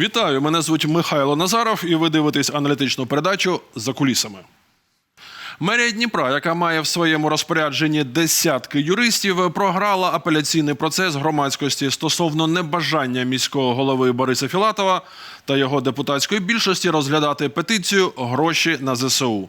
Вітаю! Мене звуть Михайло Назаров, і ви дивитесь аналітичну передачу за кулісами. Мерія Дніпра, яка має в своєму розпорядженні десятки юристів, програла апеляційний процес громадськості стосовно небажання міського голови Бориса Філатова та його депутатської більшості розглядати петицію гроші на ЗСУ.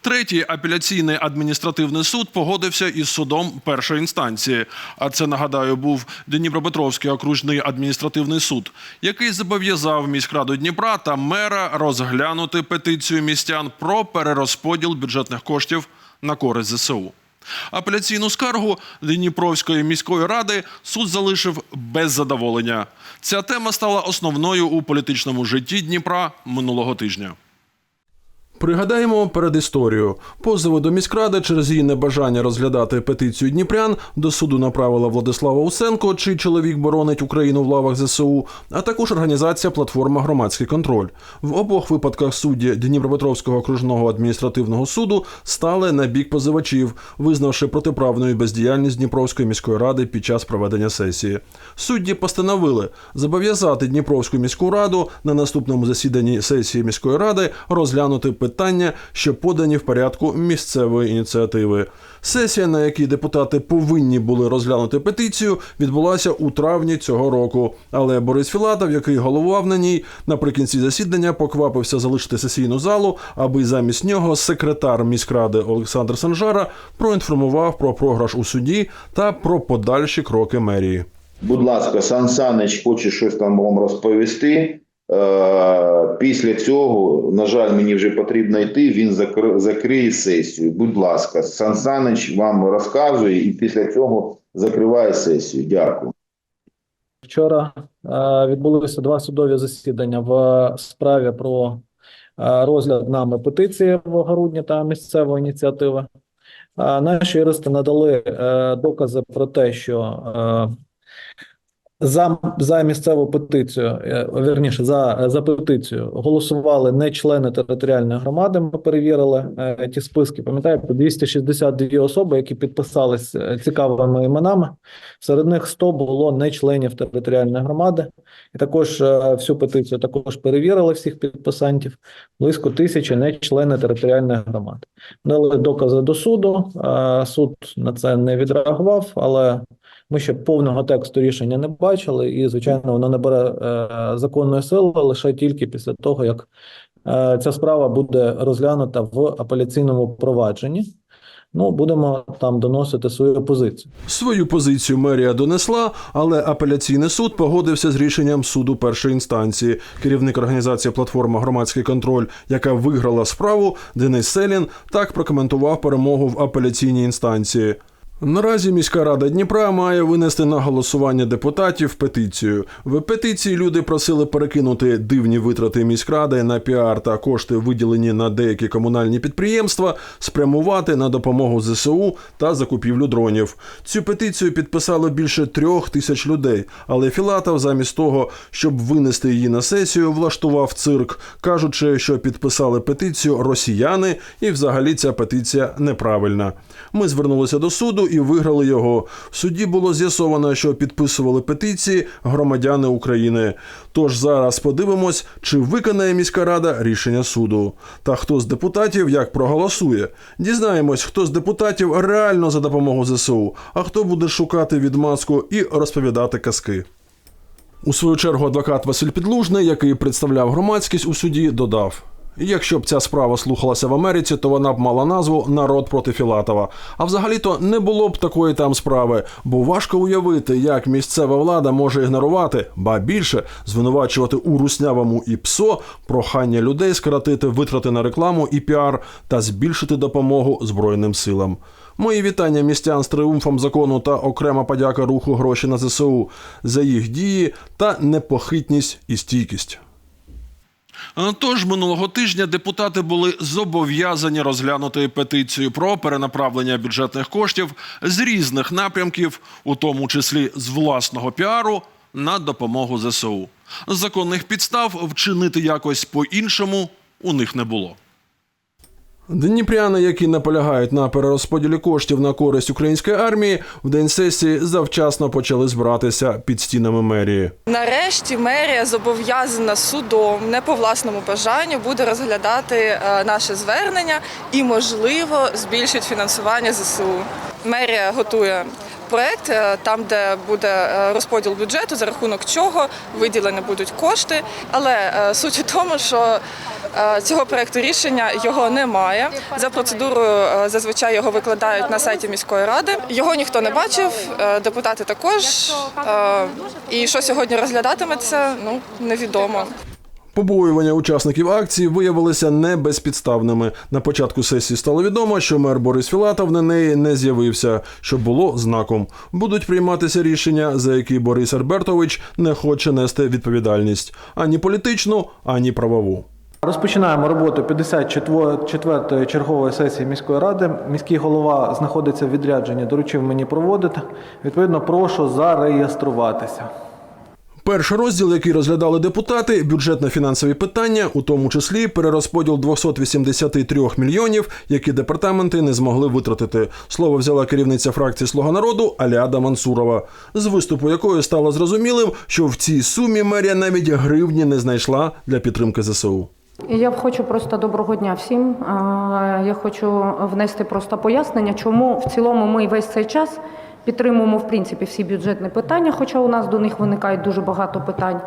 Третій апеляційний адміністративний суд погодився із судом першої інстанції. А це нагадаю був Дніпропетровський окружний адміністративний суд, який зобов'язав міськраду Дніпра та мера розглянути петицію містян про перерозподіл бюджетних коштів на користь ЗСУ. Апеляційну скаргу Дніпровської міської ради суд залишив без задоволення. Ця тема стала основною у політичному житті Дніпра минулого тижня. Пригадаємо передісторію. Позови до міськради через її небажання розглядати петицію Дніпрян до суду направила Владислава Усенко, чий чоловік боронить Україну в лавах ЗСУ, а також організація Платформа Громадський контроль. В обох випадках судді Дніпропетровського окружного адміністративного суду стали на бік позивачів, визнавши протиправною бездіяльність Дніпровської міської ради під час проведення сесії. Судді постановили зобов'язати Дніпровську міську раду на наступному засіданні сесії міської ради розглянути питання, що подані в порядку місцевої ініціативи. Сесія, на якій депутати повинні були розглянути петицію, відбулася у травні цього року. Але Борис Філатов, який головував на ній, наприкінці засідання поквапився залишити сесійну залу, аби замість нього секретар міськради Олександр Санжара проінформував про програш у суді та про подальші кроки мерії. Будь ласка, Сан Санич хоче щось там вам розповісти. Е, Після цього, на жаль, мені вже потрібно йти. Він закр- закриє сесію. Будь ласка, Сан Санич вам розказує і після цього закриває сесію. Дякую. Вчора е, відбулися два судові засідання в справі про е, розгляд нами петиції в грудні та місцевої ініціативи. Наші юристи надали докази про те, що за, за місцеву петицію, е, вірніше, за, за петицію голосували не члени територіальної громади. Ми перевірили е, ті списки. Пам'ятаєте, 262 особи, які підписались е, цікавими іменами. Серед них 100 було не членів територіальної громади. І також е, всю петицію також перевірили всіх підписантів. Близько тисячі не члени територіальної громади. Дали докази до суду. е, Суд на це не відреагував, але ми ще повного тексту рішення не бачили, і звичайно, воно набере е, законної сили лише тільки після того, як е, ця справа буде розглянута в апеляційному провадженні. Ну, будемо там доносити свою позицію. Свою позицію мерія донесла, але апеляційний суд погодився з рішенням суду першої інстанції. Керівник організації Платформа Громадський контроль, яка виграла справу, Денис Селін, так прокоментував перемогу в апеляційній інстанції. Наразі міська рада Дніпра має винести на голосування депутатів петицію. В петиції люди просили перекинути дивні витрати міськради на піар та кошти, виділені на деякі комунальні підприємства, спрямувати на допомогу ЗСУ та закупівлю дронів. Цю петицію підписало більше трьох тисяч людей. Але Філатов, замість того, щоб винести її на сесію, влаштував цирк, кажучи, що підписали петицію росіяни, і взагалі ця петиція неправильна. Ми звернулися до суду і виграли його. В суді було з'ясовано, що підписували петиції громадяни України. Тож зараз подивимось, чи виконає міська рада рішення суду. Та хто з депутатів як проголосує. Дізнаємось, хто з депутатів реально за допомогу ЗСУ, а хто буде шукати відмазку і розповідати казки. У свою чергу адвокат Василь Підлужний, який представляв громадськість у суді, додав. Якщо б ця справа слухалася в Америці, то вона б мала назву Народ проти Філатова. А взагалі-то не було б такої там справи, бо важко уявити, як місцева влада може ігнорувати, ба більше звинувачувати у руснявому і ПСО прохання людей скоротити витрати на рекламу і піар та збільшити допомогу Збройним силам. Мої вітання містян з тріумфом закону та окрема подяка руху гроші на ЗСУ за їх дії та непохитність і стійкість. Тож минулого тижня депутати були зобов'язані розглянути петицію про перенаправлення бюджетних коштів з різних напрямків, у тому числі з власного піару, на допомогу ЗСУ. Законних підстав вчинити якось по-іншому у них не було. Дніпряни, які наполягають на перерозподілі коштів на користь української армії, в день сесії завчасно почали збиратися під стінами мерії. Нарешті мерія зобов'язана судом, не по власному бажанню, буде розглядати е, наше звернення і, можливо, збільшить фінансування ЗСУ. Мерія готує проект е, там, де буде е, розподіл бюджету, за рахунок чого виділені будуть кошти. Але суть у тому, що цього проекту рішення його немає. За процедурою е, зазвичай його викладають на сайті міської ради. Його ніхто не бачив, е, депутати також. Е, І що сьогодні розглядатиметься, ну невідомо. Побоювання учасників акції виявилися не безпідставними. На початку сесії стало відомо, що мер Борис Філатов на неї не з'явився, що було знаком. Будуть прийматися рішення, за які Борис Альбертович не хоче нести відповідальність ані політичну, ані правову. Розпочинаємо роботу 54-ї чергової сесії міської ради. Міський голова знаходиться в відрядженні, доручив мені проводити. Відповідно, прошу зареєструватися. Перший розділ, який розглядали депутати, бюджетно-фінансові питання, у тому числі перерозподіл 283 мільйонів, які департаменти не змогли витратити. Слово взяла керівниця фракції Слуга народу Аляда Мансурова, з виступу якої стало зрозумілим, що в цій сумі мерія навіть гривні не знайшла для підтримки ЗСУ. Я хочу просто доброго дня всім. Я хочу внести просто пояснення, чому в цілому ми весь цей час підтримуємо в принципі всі бюджетні питання, хоча у нас до них виникає дуже багато питань.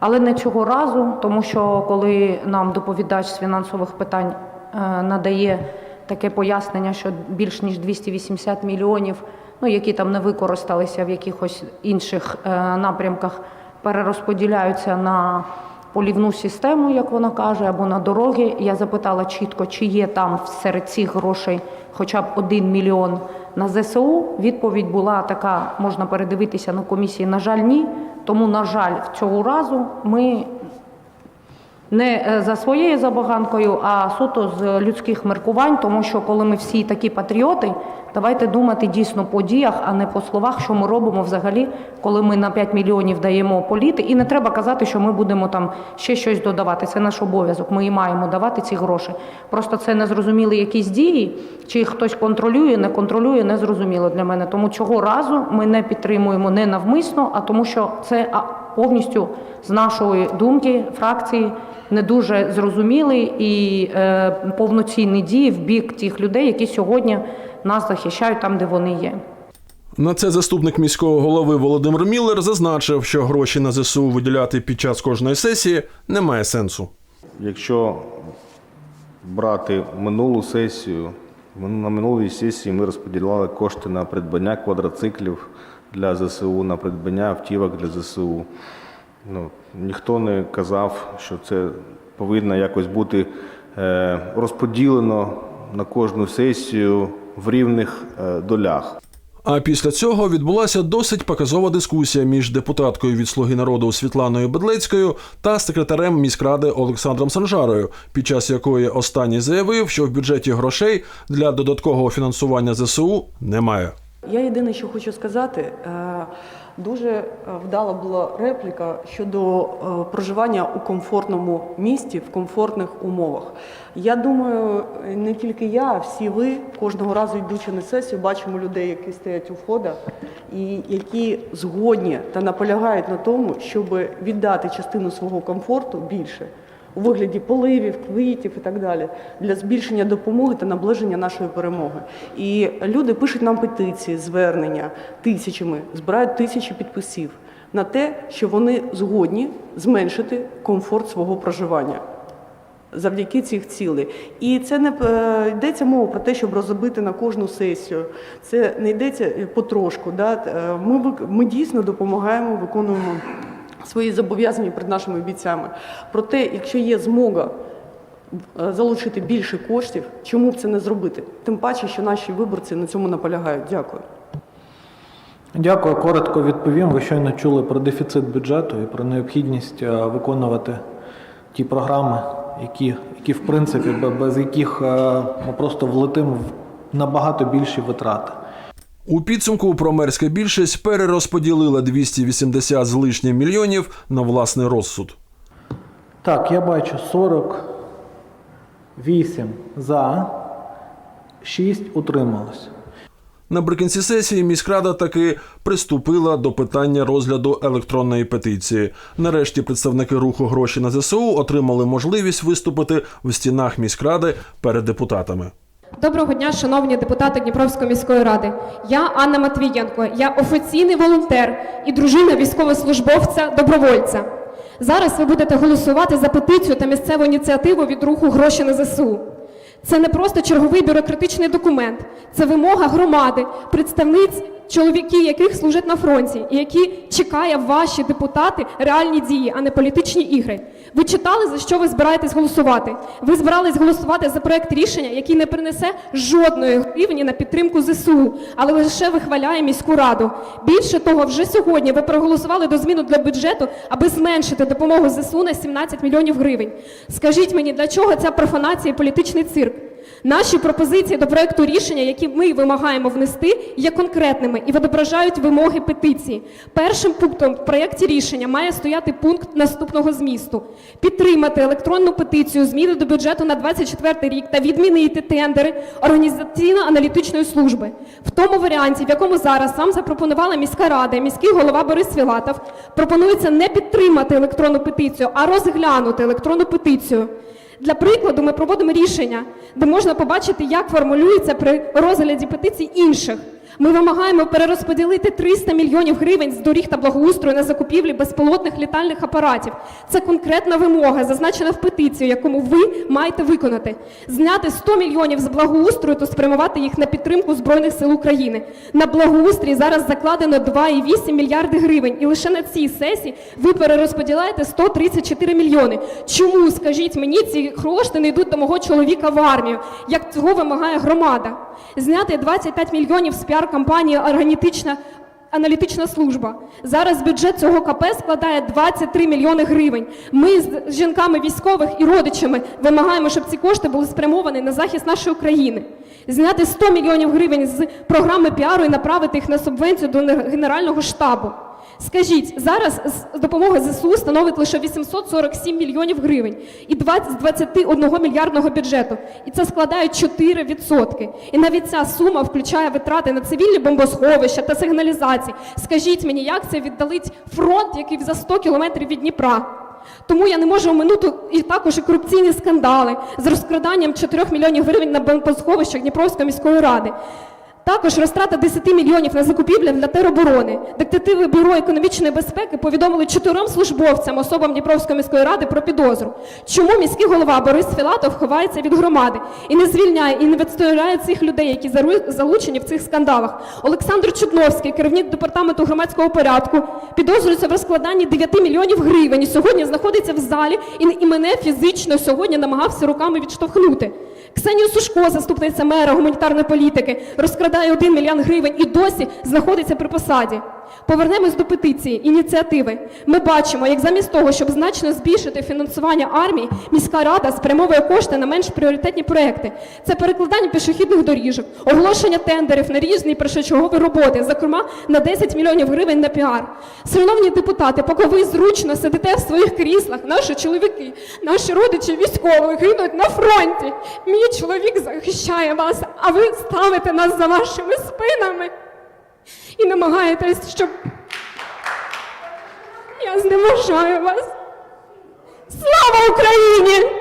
Але не цього разу, тому що коли нам доповідач з фінансових питань е, надає таке пояснення, що більш ніж 280 мільйонів, ну які там не використалися в якихось інших е, напрямках, перерозподіляються на полівну систему, як вона каже, або на дороги. Я запитала чітко, чи є там серед цих грошей хоча б один мільйон на ЗСУ. Відповідь була така: можна передивитися на комісії. На жаль, ні. Тому, на жаль, в цього разу ми не е, за своєю забаганкою, а суто з людських міркувань, тому що коли ми всі такі патріоти, давайте думати дійсно по діях, а не по словах, що ми робимо взагалі, коли ми на 5 мільйонів даємо політи. І не треба казати, що ми будемо там ще щось додавати. Це наш обов'язок. Ми і маємо давати ці гроші. Просто це незрозуміли якісь дії, чи хтось контролює, не контролює, незрозуміло для мене. Тому цього разу ми не підтримуємо не навмисно, а тому, що це повністю з нашої думки фракції не дуже зрозумілий і е, повноцінні дії в бік тих людей, які сьогодні нас захищають там, де вони є. На це заступник міського голови Володимир Міллер зазначив, що гроші на ЗСУ виділяти під час кожної сесії немає сенсу. Якщо брати минулу сесію, на минулій сесії ми розподіляли кошти на придбання квадроциклів для ЗСУ, на придбання автівок для ЗСУ. Ну, ніхто не казав, що це повинно якось бути е, розподілено на кожну сесію в рівних е, долях. А після цього відбулася досить показова дискусія між депутаткою від Слуги народу Світланою Бедлецькою та секретарем міськради Олександром Санжарою, під час якої останній заявив, що в бюджеті грошей для додаткового фінансування ЗСУ немає. Я єдине, що хочу сказати, е, дуже е, вдала була репліка щодо е, проживання у комфортному місті, в комфортних умовах. Я думаю, не тільки я, а всі ви кожного разу йдучи на сесію, бачимо людей, які стоять у входах і які згодні та наполягають на тому, щоб віддати частину свого комфорту більше у вигляді поливів, квітів і так далі для збільшення допомоги та наближення нашої перемоги. І люди пишуть нам петиції, звернення тисячами, збирають тисячі підписів на те, що вони згодні зменшити комфорт свого проживання. Завдяки цих цілей. І це не е, йдеться мова про те, щоб розробити на кожну сесію. Це не йдеться потрошку. Да? Е, Ми, ми дійсно допомагаємо, виконуємо свої зобов'язання перед нашими бійцями. Проте, якщо є змога е, залучити більше коштів, чому б це не зробити? Тим паче, що наші виборці на цьому наполягають. Дякую. Дякую, коротко відповім. Ви щойно чули про дефіцит бюджету і про необхідність е, виконувати ті програми, які, які в принципі, бе- без яких е, ми просто влетимо в набагато більші витрати. У підсумку промерська більшість перерозподілила 280 з лишнім мільйонів на власний розсуд. Так, я бачу 48 за, 6 утрималось. Наприкінці сесії міськрада таки приступила до питання розгляду електронної петиції. Нарешті представники руху гроші на ЗСУ отримали можливість виступити в стінах міськради перед депутатами. Доброго дня, шановні депутати Дніпровської міської ради. Я Анна Матвієнко. Я офіційний волонтер і дружина військовослужбовця добровольця. Зараз ви будете голосувати за петицію та місцеву ініціативу від руху гроші на ЗСУ. Це не просто черговий бюрократичний документ, це вимога громади, представниць, чоловіки, яких служать на фронті, і які чекає ваші депутати реальні дії, а не політичні ігри. Ви читали, за що ви збираєтесь голосувати? Ви збирались голосувати за проект рішення, який не принесе жодної гривні на підтримку ЗСУ, але лише вихваляє міську раду. Більше того, вже сьогодні ви проголосували до зміну для бюджету, аби зменшити допомогу ЗСУ на 17 мільйонів гривень. Скажіть мені, для чого ця профанація і політичний цирк? Наші пропозиції до проекту рішення, які ми вимагаємо внести, є конкретними і відображають вимоги петиції. Першим пунктом в проєкті рішення має стояти пункт наступного змісту: підтримати електронну петицію зміни до бюджету на 24 рік та відмінити тендери організаційно-аналітичної служби. В тому варіанті, в якому зараз вам запропонувала міська рада міський голова Борис Філатов, пропонується не підтримати електронну петицію, а розглянути електронну петицію. Для прикладу, ми проводимо рішення, де можна побачити, як формулюється при розгляді петицій інших. Ми вимагаємо перерозподілити 300 мільйонів гривень з доріг та благоустрою на закупівлі безпілотних літальних апаратів. Це конкретна вимога, зазначена в петиції, якому ви маєте виконати. Зняти 100 мільйонів з благоустрою та спрямувати їх на підтримку Збройних сил України. На благоустрій зараз закладено 2,8 мільярди гривень. І лише на цій сесії ви перерозподіляєте 134 мільйони. Чому, скажіть мені, ці гроші не йдуть до мого чоловіка в армію, як цього вимагає громада? Зняти 25 мільйонів з піар-кампанії «Органітична аналітична служба. Зараз бюджет цього КП складає 23 мільйони гривень. Ми з жінками військових і родичами вимагаємо, щоб ці кошти були спрямовані на захист нашої країни. Зняти 100 мільйонів гривень з програми піару і направити їх на субвенцію до Генерального штабу. Скажіть, зараз допомога ЗСУ становить лише 847 мільйонів гривень і 20 з 21 мільярдного бюджету. І це складає 4%. І навіть ця сума включає витрати на цивільні бомбосховища та сигналізації. Скажіть мені, як це віддалить фронт, який за 100 кілометрів від Дніпра? Тому я не можу оминути і також і корупційні скандали з розкраданням 4 мільйонів гривень на бомбосховищах Дніпровської міської ради. Також розтрата 10 мільйонів на закупівлі для тероборони. Детективи Бюро економічної безпеки повідомили чотирьом службовцям, особам Дніпровської міської ради про підозру. Чому міський голова Борис Філатов ховається від громади і не звільняє, і не відстояє цих людей, які залучені в цих скандалах? Олександр Чудновський, керівник департаменту громадського порядку, підозрюється в розкладанні 9 мільйонів гривень і сьогодні знаходиться в залі і мене фізично сьогодні намагався руками відштовхнути. Ксенію Сушко, заступниця мера гуманітарної політики, розкрадає 1 мільйон гривень і досі знаходиться при посаді. Повернемось до петиції, ініціативи. Ми бачимо, як замість того, щоб значно збільшити фінансування армії, міська рада спрямовує кошти на менш пріоритетні проекти. Це перекладання пішохідних доріжок, оголошення тендерів на різні першочергові роботи, зокрема на 10 мільйонів гривень на піар. Шановні депутати, поки ви зручно сидите в своїх кріслах, наші чоловіки, наші родичі військові гинуть на фронті. Мій чоловік захищає вас, а ви ставите нас за вашими спинами і намагаєтесь, щоб я зневажаю вас. Слава Україні!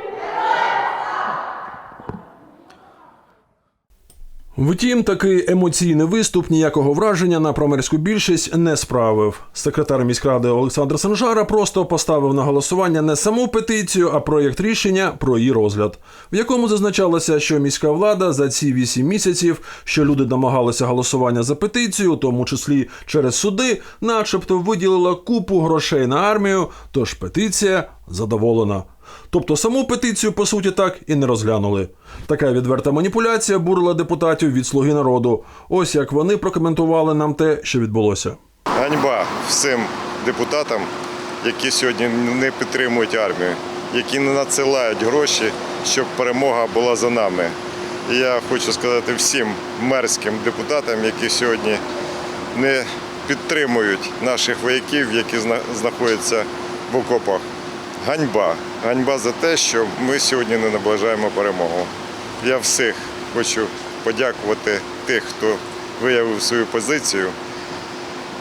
Втім, такий емоційний виступ ніякого враження на промерську більшість не справив. Секретар міськради Олександр Санжара просто поставив на голосування не саму петицію, а проєкт рішення про її розгляд, в якому зазначалося, що міська влада за ці вісім місяців, що люди домагалися голосування за петицію, у тому числі через суди, начебто виділила купу грошей на армію. Тож петиція задоволена. Тобто саму петицію, по суті, так і не розглянули. Така відверта маніпуляція бурила депутатів від Слуги народу. Ось як вони прокоментували нам те, що відбулося. Ганьба всім депутатам, які сьогодні не підтримують армію, які не надсилають гроші, щоб перемога була за нами. І я хочу сказати всім мерським депутатам, які сьогодні не підтримують наших вояків, які знаходяться в окопах. Ганьба. Ганьба за те, що ми сьогодні не наближаємо перемогу. Я всіх хочу подякувати тих, хто виявив свою позицію.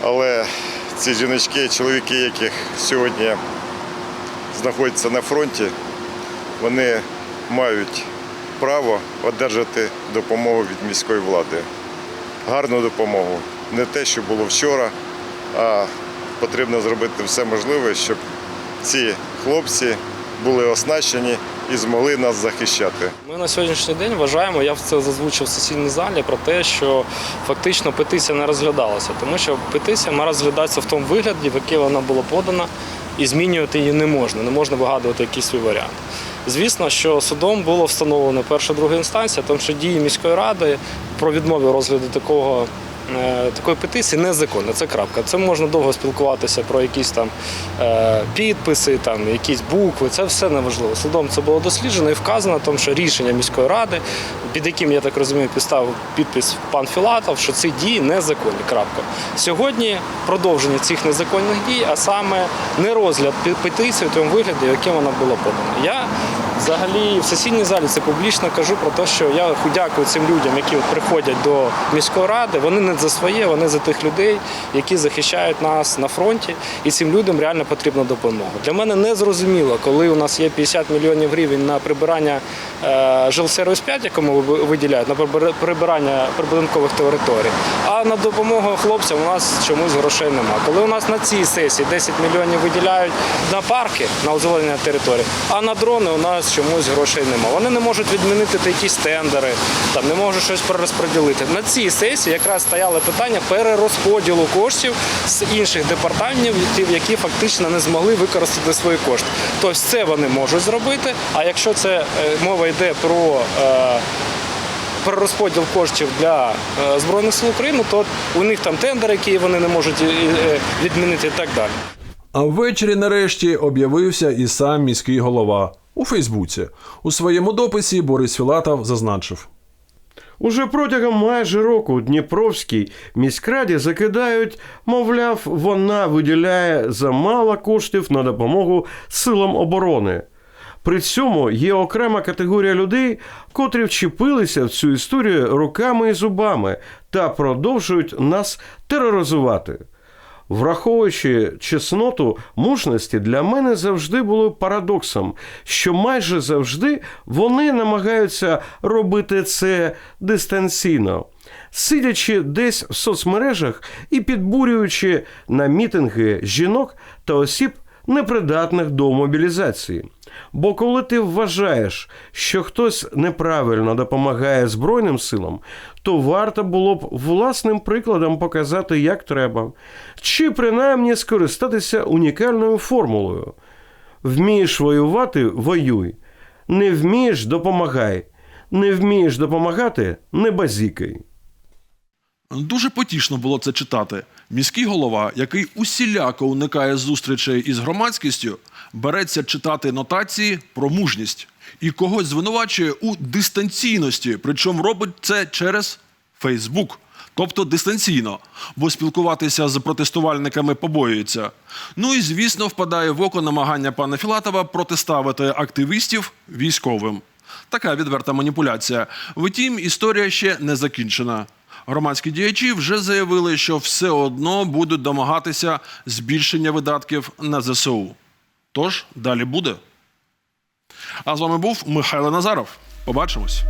Але ці жіночки, чоловіки, яких сьогодні знаходяться на фронті, вони мають право одержати допомогу від міської влади. Гарну допомогу. Не те, що було вчора, а потрібно зробити все можливе, щоб ці хлопці були оснащені і змогли нас захищати. Ми на сьогоднішній день вважаємо, я це зазвучив в сесійній залі про те, що фактично петиція не розглядалася, тому що петиція має розглядатися в тому вигляді, в який вона була подана, і змінювати її не можна, не можна вигадувати якийсь свій варіант. Звісно, що судом було встановлено перша друга інстанція, тому що дії міської ради про відмову розгляду такого. Е, Такої петиції незаконно, це крапка. Це можна довго спілкуватися про якісь там е, підписи, там якісь букви. Це все неважливо. Судом це було досліджено і вказано, тому що рішення міської ради, під яким я так розумію, підставив підпис пан Філатов, що ці дії незаконні. Крапка. Сьогодні продовження цих незаконних дій, а саме не розгляд пе- петиції в тому вигляді, яким вона була подана. Я взагалі в сесійній залі це публічно кажу про те, що я дякую цим людям, які приходять до міської ради. Вони не за своє, вони за тих людей, які захищають нас на фронті, і цим людям реально потрібна допомога. Для мене не зрозуміло, коли у нас є 50 мільйонів гривень на прибирання е, жилсервіс 5, якому ви- виділяють на прибирання прибудинкових територій. А на допомогу хлопцям у нас чомусь грошей нема. Коли у нас на цій сесії 10 мільйонів виділяють на парки, на озеленення території, а на дрони у нас чомусь грошей нема. Вони не можуть відмінити якісь тендери, там не можуть щось перерозподілити. На цій сесії якраз стояло питання перерозподілу коштів з інших департаментів, які фактично не змогли використати свої кошти. Тобто це вони можуть зробити. А якщо це е, мова йде про е, перерозподіл коштів для е, Збройних сил України, то у них там тендери, які вони не можуть відмінити і так далі. А ввечері нарешті об'явився і сам міський голова у Фейсбуці. У своєму дописі Борис Філатов зазначив. Уже протягом майже року Дніпровській міськраді закидають, мовляв, вона виділяє замало коштів на допомогу силам оборони. При цьому є окрема категорія людей, котрі вчепилися в цю історію руками і зубами та продовжують нас тероризувати. Враховуючи чесноту мужності, для мене завжди було парадоксом, що майже завжди вони намагаються робити це дистанційно, сидячи десь в соцмережах і підбурюючи на мітинги жінок та осіб, непридатних до мобілізації. Бо коли ти вважаєш, що хтось неправильно допомагає Збройним силам, то варто було б власним прикладом показати, як треба, чи принаймні скористатися унікальною формулою. Вмієш воювати воюй, не вмієш допомагай, не вмієш допомагати не базікай. Дуже потішно було це читати. Міський голова, який усіляко уникає зустрічей із громадськістю, береться читати нотації про мужність і когось звинувачує у дистанційності, причому робить це через Фейсбук. Тобто дистанційно, бо спілкуватися з протестувальниками побоюється. Ну і звісно, впадає в око намагання пана Філатова протиставити активістів військовим. Така відверта маніпуляція. Втім, історія ще не закінчена. Громадські діячі вже заявили, що все одно будуть домагатися збільшення видатків на ЗСУ. Тож далі буде. А з вами був Михайло Назаров. Побачимось.